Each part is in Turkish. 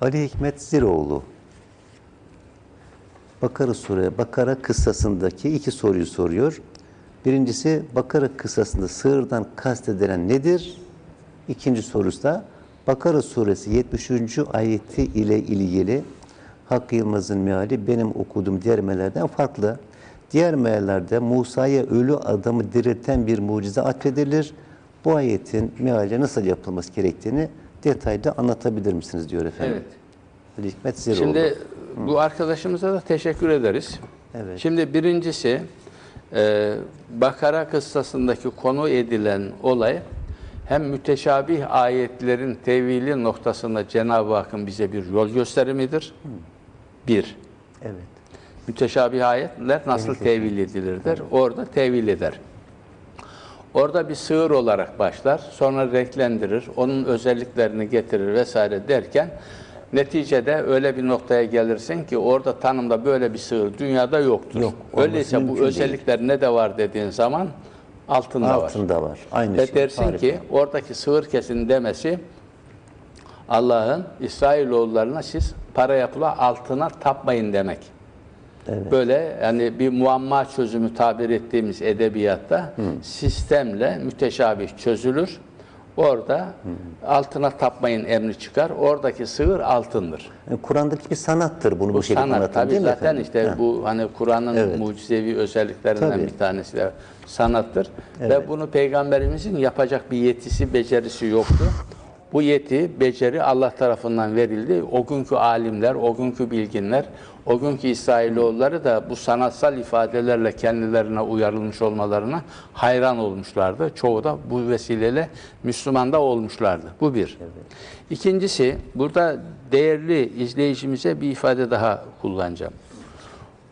Ali Hikmet Ziroğlu. Bakara Sure, Bakara kıssasındaki iki soruyu soruyor. Birincisi Bakara kıssasında sığırdan kastedilen nedir? İkinci sorusu da Bakara suresi 73. ayeti ile ilgili Hakkı Yılmaz'ın meali benim okuduğum diğer meallerden farklı. Diğer meallerde Musa'ya ölü adamı dirilten bir mucize atfedilir. Bu ayetin meali nasıl yapılması gerektiğini detaylı anlatabilir misiniz diyor efendim. Evet. Ali Hikmet Ziroğlu. Şimdi bu arkadaşımıza da teşekkür ederiz. Evet. Şimdi birincisi e, Bakara kıssasındaki konu edilen olay hem müteşabih ayetlerin tevili noktasında Cenab-ı Hakk'ın bize bir yol gösterimidir. Bir. Evet. Müteşabih ayetler nasıl tevil edilirdir? Orada tevil eder. Orada bir sığır olarak başlar, sonra renklendirir, onun özelliklerini getirir vesaire derken neticede öyle bir noktaya gelirsin ki orada tanımda böyle bir sığır dünyada yoktur. Yok, Öyleyse bu mümkün değil. özellikler ne de var dediğin zaman altında, var. Altında var. Aynı Ve şey. dersin Harika. ki oradaki sığır kesin demesi Allah'ın İsrailoğullarına siz para yapıla altına tapmayın demek. Böyle yani bir muamma çözümü tabir ettiğimiz edebiyatta sistemle müteşabih çözülür. Orada altına tapmayın emri çıkar. Oradaki sığır altındır. Yani Kur'an'daki bir sanattır bunu bu, Bu şekilde sanat tabii değil mi zaten efendim? işte Ha. bu hani Kur'an'ın Evet. mucizevi özelliklerinden Tabii. bir tanesi de sanattır. Ve bunu peygamberimizin yapacak bir yetisi, becerisi yoktu. Bu yeti, beceri Allah tarafından verildi. O günkü alimler, o günkü bilginler, o günkü İsrailoğulları da bu sanatsal ifadelerle kendilerine uyarılmış olmalarına hayran olmuşlardı. Çoğu da bu vesileyle Müslüman da olmuşlardı. Bu bir. İkincisi, burada değerli izleyicimize bir ifade daha kullanacağım.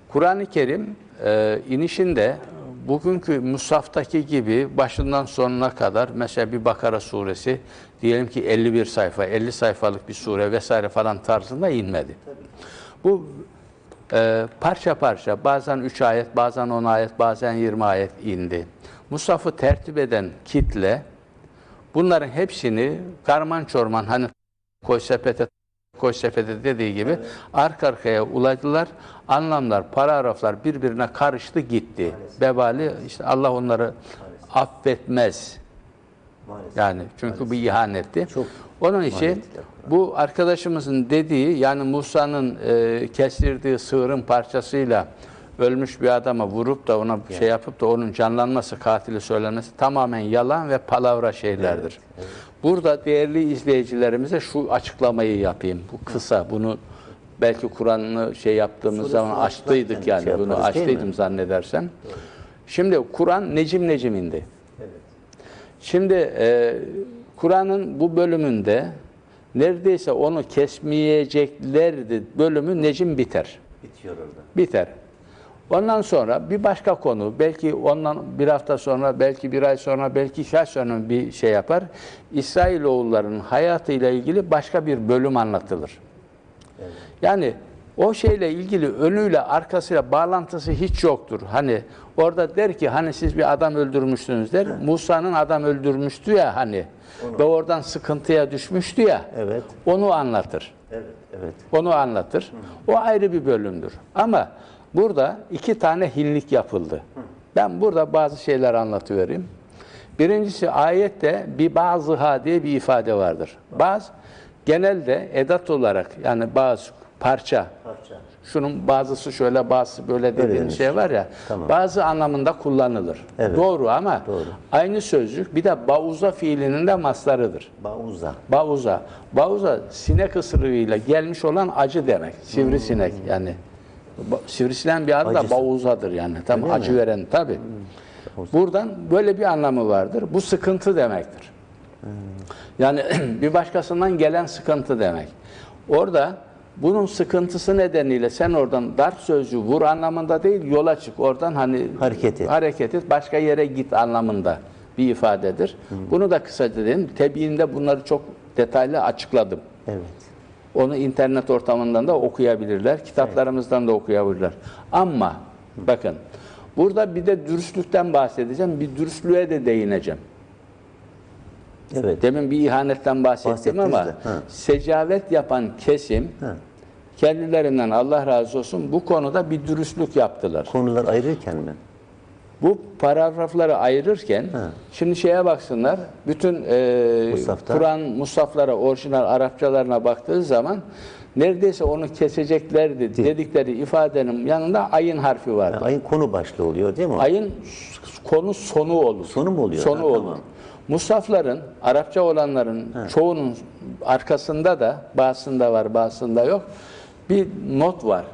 Kur'an-ı Kerim e, inişinde bugünkü Musaf'taki gibi başından sonuna kadar mesela bir Bakara suresi diyelim ki 51 sayfa, 50 sayfalık bir sure vesaire falan tarzında inmedi. Bu e, parça parça bazen 3 ayet, bazen 10 ayet, bazen 20 ayet indi. Musaf'ı tertip eden kitle bunların hepsini karman çorman hani koy sepete koy sepete dediği gibi arka arkaya uladılar. Anlamlar, paragraflar birbirine karıştı gitti. Bebali işte Allah onları affetmez. Yani çünkü bir ihanetti. Çok Onun için bu arkadaşımızın dediği yani Musa'nın e, kestirdiği sığırın parçasıyla ölmüş bir adama vurup da ona şey yapıp da onun canlanması, katili söylenmesi tamamen yalan ve palavra şeylerdir. Burada değerli izleyicilerimize şu açıklamayı yapayım. Bu kısa, bunu belki Kur'an'ı şey yaptığımız Soru zaman açtıydık yani. şey bunu açtıydım zannedersem. Şimdi Kur'an Necim Necim indi. Şimdi e, Kur'an'ın bu bölümünde neredeyse onu kesmeyeceklerdi bölümü Necim biter. Bitiyor orada. Biter. Ondan sonra bir başka konu, belki ondan bir hafta sonra, belki bir ay sonra, belki iki ay sonra bir şey yapar. İsrailoğullarının hayatıyla ilgili başka bir bölüm anlatılır. Yani o şeyle ilgili önüyle arkasıyla bağlantısı hiç yoktur. Hani orada der ki hani siz bir adam öldürmüşsünüz der. Musa'nın adam öldürmüştü ya hani. Ve oradan sıkıntıya düşmüştü ya. Evet. Onu anlatır. Evet. Evet. Onu anlatır. O ayrı bir bölümdür. Ama burada iki tane hinlik yapıldı. Ben burada bazı şeyler anlatıvereyim. Birincisi ayette bir bazıha diye bir ifade vardır. Bazı genelde edat olarak yani bazı parça Parça. şunun bazısı şöyle bazısı böyle dediğin şey var ya Tamam. bazı anlamında kullanılır. Evet. Doğru ama Doğru. aynı sözcük bir de bauza fiilinin de maslarıdır. Bauza. Bauza. Bauza sinek ısırığıyla gelmiş olan acı demek. Sivrisinek yani. Sivrisineğin bir adı da Acısı. bauzadır yani. Tam Öyle acı mi? veren tabi. Buradan böyle bir anlamı vardır. Bu sıkıntı demektir. Yani bir başkasından gelen sıkıntı demek. Orada bunun sıkıntısı nedeniyle sen oradan dart sözcüğü vur anlamında değil yola çık. Oradan hani Hareket et. hareket et başka yere git anlamında bir ifadedir. Bunu da kısaca dedim. Tebiinde bunları çok detaylı açıkladım. Evet. Onu internet ortamından da okuyabilirler. Kitaplarımızdan da okuyabilirler. Ama bakın burada bir de dürüstlükten bahsedeceğim. Bir dürüstlüğe de değineceğim. Evet. Demin bir ihanetten bahsettim Bahsettiniz ama de, ha. secavet yapan kesim Ha. kendilerinden Allah razı olsun bu konuda bir dürüstlük yaptılar. Konular ayırırken mi? Bu paragrafları ayırırken şimdi şeye baksınlar. Bütün e, Musafta. Kur'an musaflara orijinal Arapçalarına baktığı zaman neredeyse onu keseceklerdi dedikleri ifadenin yanında ayın harfi vardı. Yani ayın konu başlığı oluyor değil mi? Ayın konu sonu olur. Sonu mu oluyor? Sonu Ha, olur. tamam. Musafların, Arapça olanların çoğunun arkasında da bazısında var, bazısında yok. Bir not var.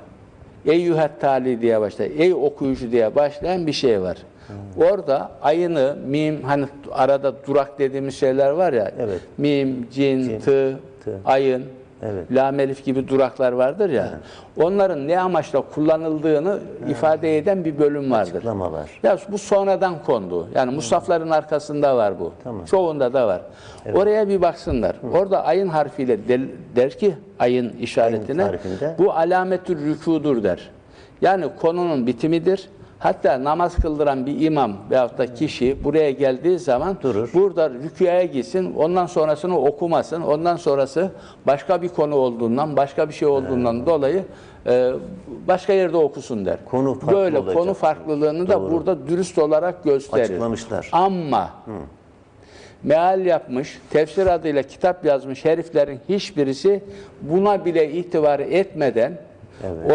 Ey yuhet tali diye başlayan, ey okuyucu diye başlayan bir şey var. Orada ayını, mim, hani arada durak dediğimiz şeyler var ya, Evet. mim, cin, Cin, tı, tı. ayın, Evet. lam elif gibi duraklar vardır ya. Onların ne amaçla kullanıldığını ifade eden bir bölüm vardır. Açıklama var. Ya bu sonradan kondu. Yani musafların arkasında var bu. Tamam. Çoğunda da var. Oraya bir baksınlar. Orada ayın harfiyle del- der ki ayın işaretine harfinde. bu alametül rükudur der. Yani konunun bitimidir. Hatta namaz kıldıran bir imam veyahut da kişi buraya geldiği zaman Durur. burada rüküye gitsin, ondan sonrasını okumasın, ondan sonrası başka bir konu olduğundan, başka bir şey olduğundan dolayı e, başka yerde okusun der. Konu farklı Böyle olacak. konu farklılığını da burada dürüst olarak gösterir. Açıklamışlar. Ama meal yapmış, tefsir adıyla kitap yazmış heriflerin hiçbirisi buna bile itibar etmeden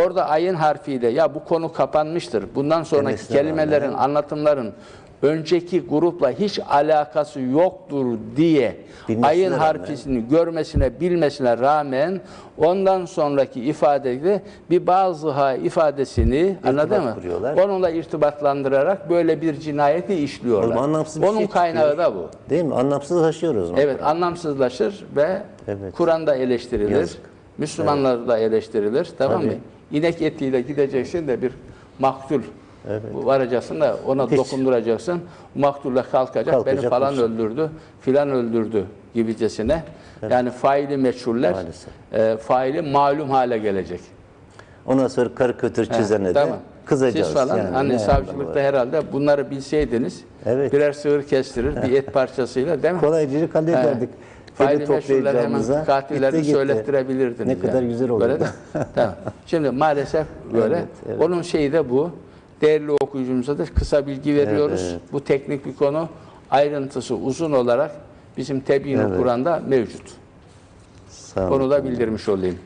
orada ayın harfiyle ya bu konu kapanmıştır. Bundan sonraki Demesine kelimelerin, anlatımların önceki grupla hiç alakası yoktur diye Bilmesine ayın rağmen. harfisini görmesine, bilmesine rağmen ondan sonraki ifadede bir bazıha ifadesini anladın mı? kuruyorlar. Onunla irtibatlandırarak böyle bir cinayeti işliyorlar. Oğlum Onun şey kaynağı çıkıyor. da bu. Değil mi? Anlamsızlaşıyoruz. Evet anlamsızlaşır ve Evet. Kur'an'da eleştirilir. Yazık. Müslümanlar da eleştirilir. Tamam mı? Tabii. İnek etiyle gideceksin de bir maktul varacaksın da ona Hiç. dokunduracaksın. Maktulle kalkacak, Kalkacak, beni falan vursun. öldürdü, filan öldürdü gibicesine. Yani faili meçhuller Maalesef. e, faili malum hale gelecek. Ondan sonra karikatür çizene de Tamam. kızacağız. Siz falan Yani hani savcılıkta var? herhalde bunları bilseydiniz Evet. birer sığır kestirir bir et parçasıyla değil mi? Kolaycılık hallederdik. Faili meşhurları hemen toplayacağımıza katillerini gitti gitti. söylettirebilirdiniz. Ne kadar yani. güzel olurdu. Böyle de. tamam. Şimdi maalesef böyle. Evet, evet. Onun şeyi de bu. Değerli okuyucumuza da kısa bilgi veriyoruz. Evet. Bu teknik bir konu. Ayrıntısı uzun olarak bizim Tebyin-i Evet. Kur'an'da mevcut. Sağ. Onu da bildirmiş olayım.